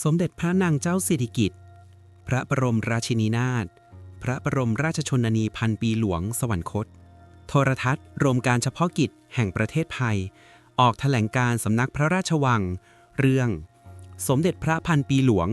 สมเด็จพระนางเจ้าสิริกิติ์พระบรมราชินีนาถ พระบรมราชชนนีพันปีหลวงสวรรคต โทรทัศน์รวมการเฉพาะกิจแห่งประเทศไทย ออกแถลงการสำนักพระราชวัง เรื่อง สมเด็จพระพันปีหลวง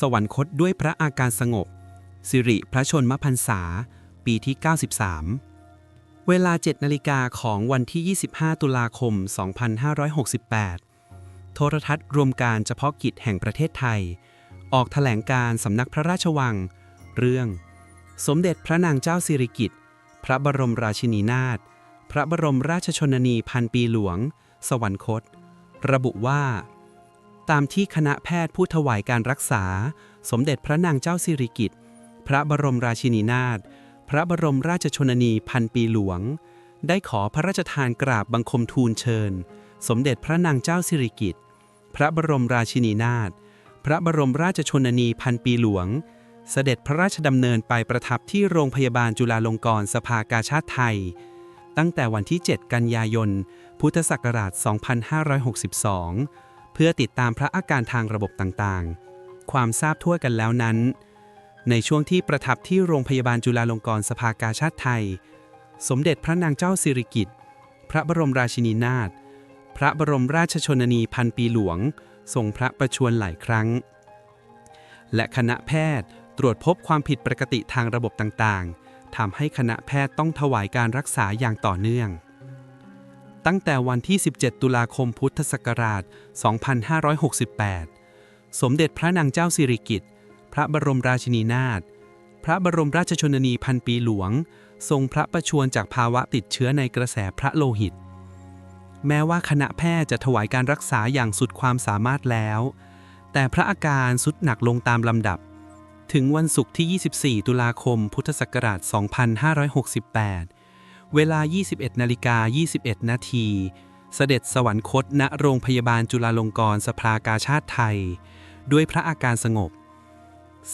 สวรรคตด้วยพระอาการสงบ สิริพระชนมพรรษา ปีที่ 93 เวลา 7 นาฬิกาของวันที่ 25 ตุลาคม 2568 โทรทัศน์รวมการเฉพาะกิจแห่งประเทศไทย ออกแถลงการสำนักพระราชวัง เรื่อง สมเด็จพระนางเจ้าสิริกิติ์พระบรมราชินีนาถพระบรมราชชนนีพันปีหลวง สวรรคต ระบุว่า ตามที่คณะแพทย์ผู้ถวายการรักษา สมเด็จพระนางเจ้าสิริกิติ์พระบรมราชินีนาถพระบรมราชชนนีพันปีหลวง ได้ขอพระราชทานกราบบังคมทูลเชิญ สมเด็จพระนางเจ้าสิริกิติ์ พระบรมราชินีนาถ พระบรมราชชนนีพันปีหลวง เสด็จพระราชดำเนินไปประทับที่โรงพยาบาลจุฬาลงกรณ์สภากาชาติไทย ตั้งแต่วันที่ 7 กันยายน พุทธศักราช 2562 เพื่อติดตามพระอาการทางระบบต่างๆ ความทราบทั่วกันแล้วนั้น ในช่วงที่ประทับที่โรงพยาบาลจุฬาลงกรณ์สภากาชาติไทย สมเด็จพระนางเจ้าสิริกิติ์ พระบรมราชินีนาถ พระบรมราชชนนีพันปีหลวง ทรงพระประชวรหลายครั้ง และคณะแพทย์ตรวจพบความผิดปกติทางระบบต่างๆทำให้คณะแพทย์ต้องถวายการรักษาอย่างต่อเนื่อง ตั้งแต่วันที่ 17 ตุลาคมพุทธศักราช 2568 สมเด็จพระนางเจ้าสิริกิติ์พระบรมราชินีนาถพระบรมราชชนนีพันปีหลวง ทรงพระประชวรจากภาวะติดเชื้อในกระแสพระโลหิต แม้ว่าคณะแพทย์จะถวายการรักษาอย่างสุดความสามารถแล้ว แต่พระอาการสุดหนักลงตามลำดับ ถึงวันศุกร์ที่ 24 ตุลาคม พุทธศักราช 2568 เวลา 21นาฬิกา21 นาที เสด็จสวรรคตณโรงพยาบาลจุฬาลงกรณ์สภากาชาติไทย ด้วยพระอาการสงบ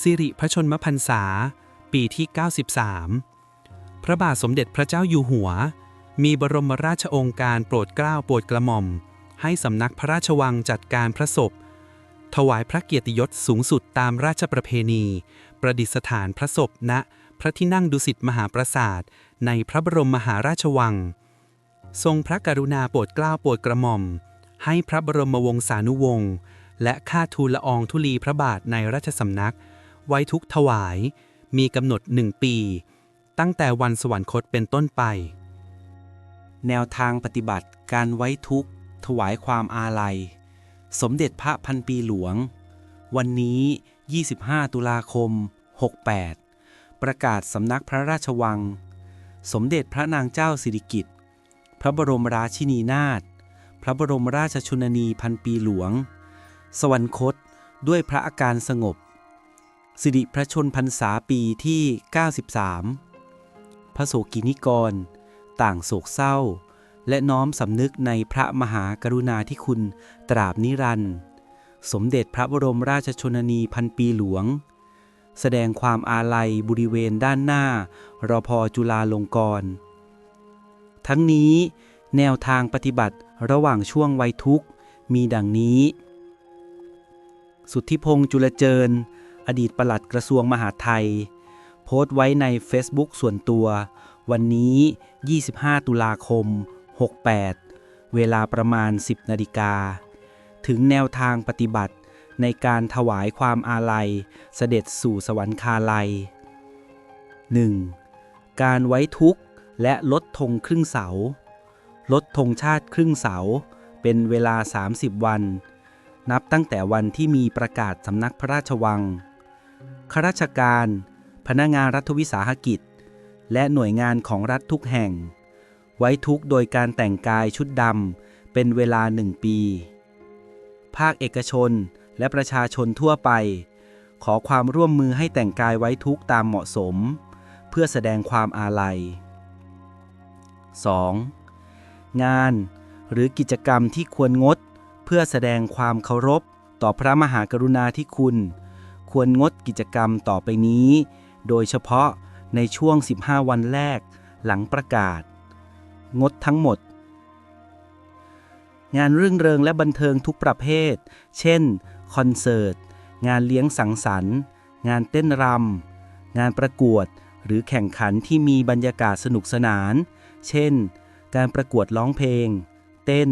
สิริพระชนมพรรษา ปีที่ 93 พระบาทสมเด็จพระเจ้าอยู่หัว มีบรมราชองค์การโปรดเกล้าโปรดกระหม่อม ให้สำนักพระราชวังจัดการพระศพ ถวายพระเกียรติยศสูงสุดตามราชประเพณี ประดิษฐานพระศพณพระที่นั่งดุสิตมหาปราสาทในพระบรมมหาราชวัง ทรงพระกรุณาโปรดเกล้าโปรดกระหม่อม ให้พระบรมวงศานุวงศ์และข้าทูลละอองธุลีพระบาทในราชสำนัก ไว้ทุกถวาย มีกำหนดหนึ่งปี ตั้งแต่วันสวรรคตเป็นต้นไป แนวทางปฏิบัติการไว้ทุกข์ ถวายความอาลัย สมเด็จพระพันปีหลวง วันนี้ 25 ตุลาคม 68 ประกาศสำนักพระราชวัง สมเด็จพระนางเจ้าสิริกิติ์พระบรมราชินีนาถพระบรมราชชนนีพันปีหลวง สวรรคตด้วยพระอาการสงบ สิริพระชนพรรษาปีที่ 93 พระโสกินิกร ต่างโศกเศร้า และน้อมสำนึกในพระมหากรุณาธิคุณตราบนิรันดร์สมเด็จพระบรมราชชนนีพันปีหลวง แสดงความอาลัยบริเวณด้านหน้ารอพจุฬาลงกรณ์ทั้งนี้แนวทางปฏิบัติระหว่างช่วงวัยทุกข์มีดังนี้ สุทธิพงษ์จุลเจิญ อดีตปลัดกระทรวงมหาดไทย โพสต์ไว้ใน Facebook ส่วนตัว วันนี้ 25 ตุลาคม 68 เวลาประมาณ 10 นาฬิกา ถึงแนวทางปฏิบัติในการถวายความอาลัยเสด็จสู่สวรรคาลัย 1. การไว้ทุกข์และลดธงครึ่งเสา ลดธงชาติครึ่งเสา เป็นเวลา 30 วัน นับตั้งแต่วันที่มีประกาศสำนักพระราชวังข้าราชการ พนักงานรัฐวิสาหกิจ และหน่วยงานของรัฐทุกแห่ง ไว้ทุกโดยการแต่งกายชุดดำเป็นเวลาหนึ่งปี ภาคเอกชนและประชาชนทั่วไป ขอความร่วมมือให้แต่งกายไว้ทุกตามเหมาะสม เพื่อแสดงความอาลัย 2. งานหรือกิจกรรมที่ควรงด เพื่อแสดงความเคารพต่อพระมหากรุณาธิคุณ ควรงดกิจกรรมต่อไปนี้ โดยเฉพาะ ในช่วง 15 วันแรกหลังประกาศ งดทั้งหมด งานรื่นเริงและบันเทิงทุกประเภท เช่น คอนเสิร์ต งานเลี้ยงสังสรรค์ งานเต้นรำ งานประกวดหรือแข่งขันที่มีบรรยากาศสนุกสนาน เช่น การประกวดร้องเพลง เต้น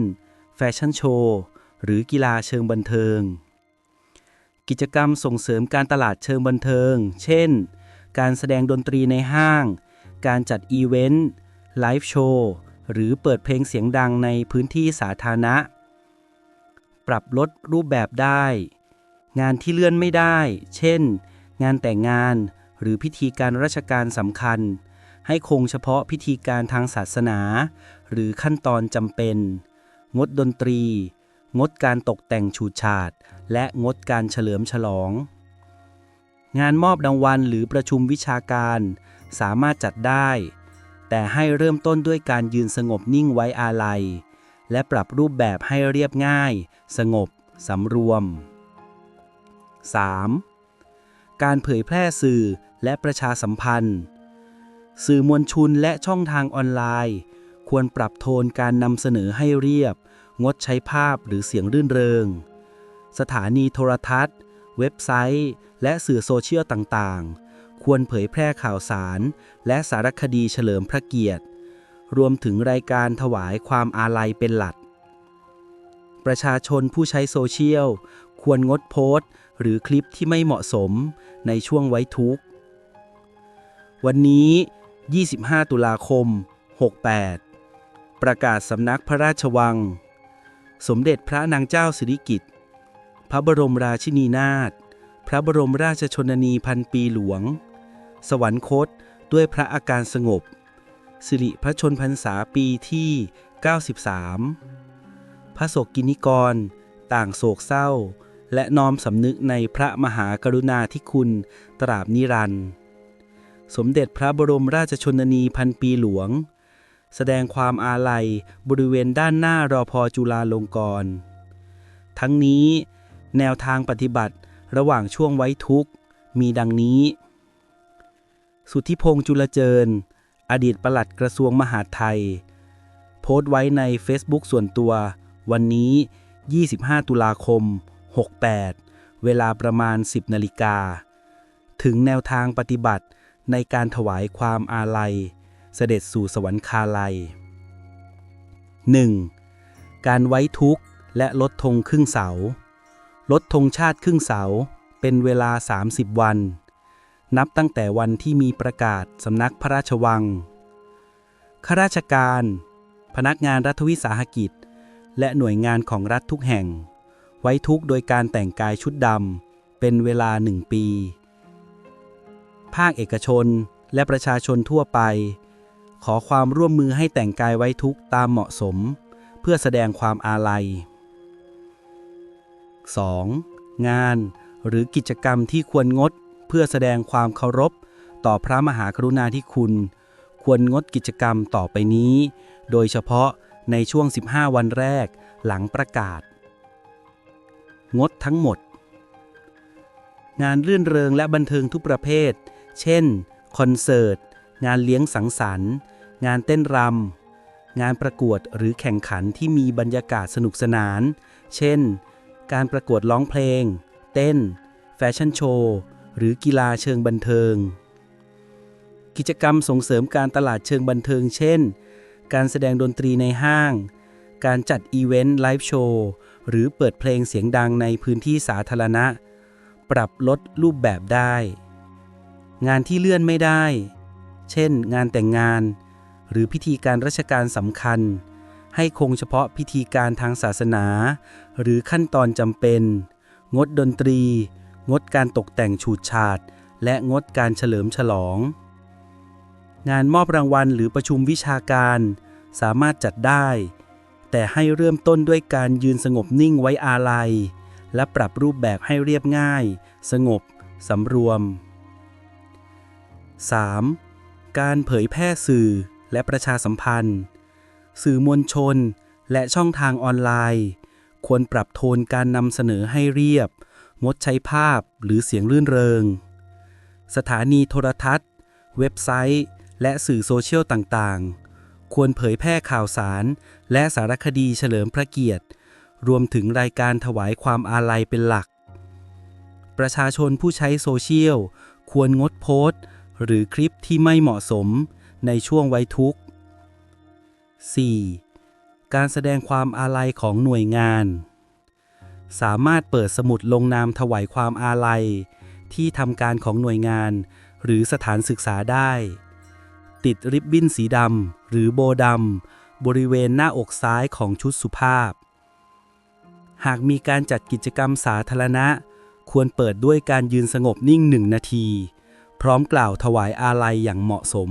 แฟชั่นโชว์ หรือกีฬาเชิงบันเทิง กิจกรรมส่งเสริมการตลาดเชิงบันเทิง เช่น การแสดงดนตรีในห้าง การจัดอีเวนต์ ไลฟ์โชว์ หรือเปิดเพลงเสียงดังในพื้นที่สาธารณะ ปรับลดรูปแบบได้ งานที่เลื่อนไม่ได้ เช่น งานแต่งงาน หรือพิธีการราชการสำคัญ ให้คงเฉพาะพิธีการทางศาสนา หรือขั้นตอนจำเป็น งดดนตรี งดการตกแต่งฉูดฉาด และงดการเฉลิมฉลอง งานมอบรางวัลหรือประชุมวิชาการ สามารถจัดได้ แต่ให้เริ่มต้นด้วยการยืนสงบนิ่งไว้อาลัย และปรับรูปแบบให้เรียบง่าย สงบสำรวม 3. การเผยแพร่สื่อและประชาสัมพันธ์ สื่อมวลชนและช่องทางออนไลน์ ควรปรับโทนการนำเสนอให้เรียบ งดใช้ภาพหรือเสียงรื่นเริง สถานีโทรทัศน์ เว็บไซต์ และสื่อโซเชียลต่างๆ ควรเผยแพร่ข่าวสาร และสารคดีเฉลิมพระเกียรติ รวมถึงรายการถวายความอาลัยเป็นหลัก ประชาชนผู้ใช้โซเชียล ควรงดโพสต์ หรือคลิปที่ไม่เหมาะสมในช่วงไว้ทุกข์ วันนี้ 25 ตุลาคม 68 ประกาศสำนักพระราชวัง สมเด็จพระนางเจ้าสิริกิติ์พระบรมราชินีนาถ พระบรมราชชนนีพันปีหลวง สวรรคตด้วยพระอาการสงบ สิริพระชนพรรษาปีที่ 93 พระโศกกินิกร ต่างโศกเศร้า และน้อมสำนึกในพระมหากรุณาธิคุณตราบนิรันดร์สมเด็จพระบรมราชชนนีพันปีหลวง แสดงความอาลัยบริเวณด้านหน้ารอพอจุฬาลงกรณ์ทั้งนี้แนวทางปฏิบัติ ระหว่างช่วงไว้ทุกข์ มีดังนี้ สุทธิพงษ์จุลเจิญ อดีตปลัดกระทรวงมหาดไทย โพสต์ไว้ใน Facebook ส่วนตัว วันนี้ 25 ตุลาคม 68 เวลาประมาณ 10 นาฬิกา ถึงแนวทางปฏิบัติในการถวายความอาลัย เสด็จสู่สวรรคาลัย 1. การไว้ทุกข์และลดธงครึ่งเสา ลดธงชาติครึ่งเสา เป็นเวลา 30 วัน นับตั้งแต่วันที่มีประกาศสำนักพระราชวัง ข้าราชการ พนักงานรัฐวิสาหกิจ และหน่วยงานของรัฐทุกแห่ง ไว้ทุกโดยการแต่งกายชุดดำ เป็นเวลาหนึ่งปี ภาคเอกชนและประชาชนทั่วไป ขอความร่วมมือให้แต่งกายไว้ทุกตามเหมาะสม เพื่อแสดงความอาลัย 2. งาน หรือกิจกรรมที่ควรงดเพื่อแสดงความเคารพ ต่อพระมหากรุณาธิคุณ ควรงดกิจกรรมต่อไปนี้ โดยเฉพาะในช่วง 15 วันแรกหลังประกาศ งดทั้งหมด งานรื่นเริงและบันเทิงทุกประเภท เช่น คอนเสิร์ต งานเลี้ยงสังสรรค์ งานเต้นรำงานประกวดหรือแข่งขันที่มีบรรยากาศสนุกสนาน เช่น การประกวดร้องเพลง เต้น แฟชั่นโชว์ หรือกีฬาเชิงบันเทิง กิจกรรมส่งเสริมการตลาดเชิงบันเทิง เช่น การแสดงดนตรีในห้าง การจัดอีเวนต์ไลฟ์โชว์ หรือเปิดเพลงเสียงดังในพื้นที่สาธารณะ ปรับลดรูปแบบได้ งานที่เลื่อนไม่ได้ เช่น งานแต่งงาน หรือพิธีการราชการสำคัญให้คงเฉพาะพิธีการทางศาสนา หรือขั้นตอนจำเป็น งดดนตรี งดการตกแต่งฉูดฉาด และงดการเฉลิมฉลอง งานมอบรางวัลหรือประชุมวิชาการ สามารถจัดได้ แต่ให้เริ่มต้นด้วยการยืนสงบนิ่งไว้อาลัย และปรับรูปแบบให้เรียบง่าย สงบสำรวม 3. การเผยแพร่สื่อและประชาสัมพันธ์ สื่อมวลชน และช่องทางออนไลน์ ควรปรับโทนการนำเสนอให้เรียบ งดใช้ภาพหรือเสียงรื่นเริง สถานีโทรทัศน์ เว็บไซต์ และสื่อโซเชียลต่างๆ ควรเผยแพร่ข่าวสาร และสารคดีเฉลิมพระเกียรติ รวมถึงรายการถวายความอาลัยเป็นหลัก ประชาชนผู้ใช้โซเชียล ควรงดโพสต์ หรือคลิปที่ไม่เหมาะสมในช่วงไว้ทุกข์ 4. การแสดงความอาลัยของหน่วยงาน สามารถเปิดสมุดลงนามถวายความอาลัย ที่ทำการของหน่วยงาน หรือสถานศึกษาได้ ติดริบบิ้นสีดำหรือโบดำบริเวณหน้าอกซ้ายของชุดสุภาพ หากมีการจัดกิจกรรมสาธารณะ ควรเปิดด้วยการยืนสงบนิ่งหนึ่งนาที พร้อมกล่าวถวายอาลัยอย่างเหมาะสม